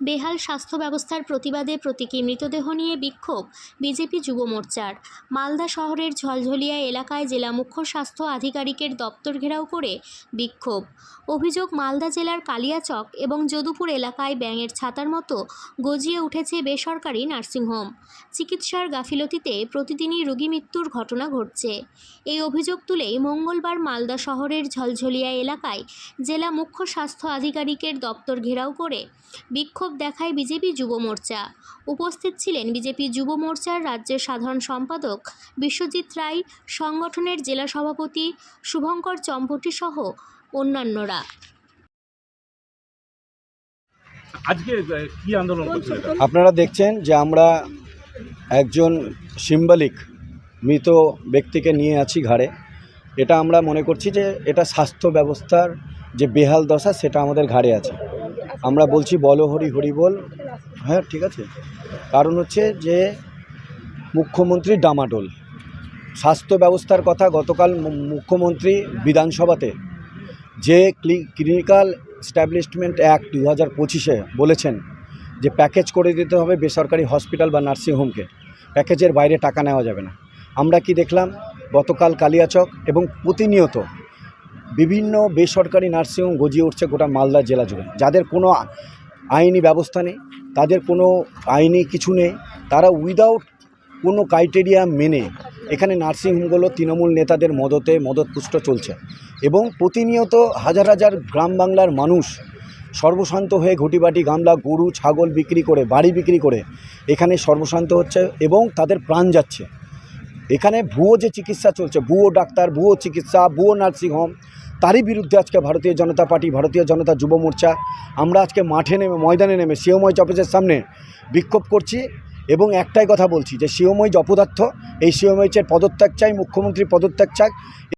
বেহাল স্বাস্থ্য ব্যবস্থার প্রতিবাদে প্রতীকী মৃতদেহ নিয়ে বিক্ষোভ বিজেপি যুব মোর্চার। মালদা শহরের ঝলঝলিয়া এলাকায় জেলা মুখ্য স্বাস্থ্য আধিকারিকের দপ্তর ঘেরাও করে বিক্ষোভ। অভিযোগ, মালদা জেলার কালিয়াচক এবং যদুপুর এলাকায় ব্যাঙের ছাতার মতো গজিয়ে উঠেছে বেসরকারি নার্সিংহোম চিকিৎসার গাফিলতিতে প্রতিদিনই রোগী মৃত্যুর ঘটনা ঘটছে। এই অভিযোগ তুলেই মঙ্গলবার মালদা শহরের ঝলঝলিয়া এলাকায় জেলা মুখ্য স্বাস্থ্য আধিকারিকের দপ্তর ঘেরাও করে বিক্ষোভ দেখায় বিজেপি যুব মোর্চা। উপস্থিত ছিলেন বিজেপি যুব মোর্চার রাজ্যের সাধারণ সম্পাদক বিশ্বজিৎ রায় সংগঠনের জেলা সভাপতি শুভঙ্কর চম্পটি সহ অন্যান্যরা। আজকে কি আন্দোলন আপনারা দেখছেন যে আমরা একজন সিম্বলিক মৃত ব্যক্তিকে নিয়ে আছি ঘাড়ে। এটা আমরা মনে করছি যে এটা স্বাস্থ্য ব্যবস্থার যে বেহাল দশা সেটা আমাদের ঘাড়ে আছে। আমরা বলছি বলো, হরি হরি বল। হ্যাঁ ঠিক আছে। কারণ হচ্ছে যে মুখ্যমন্ত্রী ডামাডোল। স্বাস্থ্য ব্যবস্থার কথা গতকাল মুখ্যমন্ত্রী বিধানসভাতে যে ক্লিনিক্যাল স্ট্যাবলিশমেন্ট অ্যাক্ট দু হাজার পঁচিশে বলেছেন যে প্যাকেজ করে দিতে হবে বেসরকারি হসপিটাল বা নার্সিংহোমকে প্যাকেজের বাইরে টাকা নেওয়া যাবে না। আমরা কি দেখলাম? গতকাল কালিয়াচক এবং প্রতিনিয়ত বিভিন্ন বেসরকারি নার্সিংহোম গজিয়ে উঠছে গোটা মালদা জেলা জুড়ে। যাদের কোনো আইনি ব্যবস্থা নেই, তাদের কোনো আইনি কিছু নেই, তারা উইদাউট কোনো ক্রাইটেরিয়া মেনে এখানে নার্সিংহোমগুলো তৃণমূল নেতাদের মদতে মদতপুষ্ট চলছে। এবং প্রতিনিয়ত হাজার হাজার গ্রাম বাংলার মানুষ সর্বশান্ত হয়ে ঘটিবাটি গামলা, গরু, ছাগল বিক্রি করে, বাড়ি বিক্রি করে এখানে সর্বশান্ত হচ্ছে এবং তাদের প্রাণ যাচ্ছে। এখানে ভুয়ো যে চিকিৎসা চলছে, ভুয়ো ডাক্তার, ভুয়ো চিকিৎসা, ভুয়ো নার্সিংহোম তারই বিরুদ্ধে আজকে ভারতীয় জনতা পার্টি, ভারতীয় জনতা যুব মোর্চা। আমরা আজকে মাঠে নেমে, ময়দানে নেমে সিওময় অফিসের সামনে বিক্ষোভ করছি এবং একটাই কথা বলছি যে সিওময় অপদার্থ, এই সিওমইচের পদত্যাগ চাই মুখ্যমন্ত্রী পদত্যাগ চাই।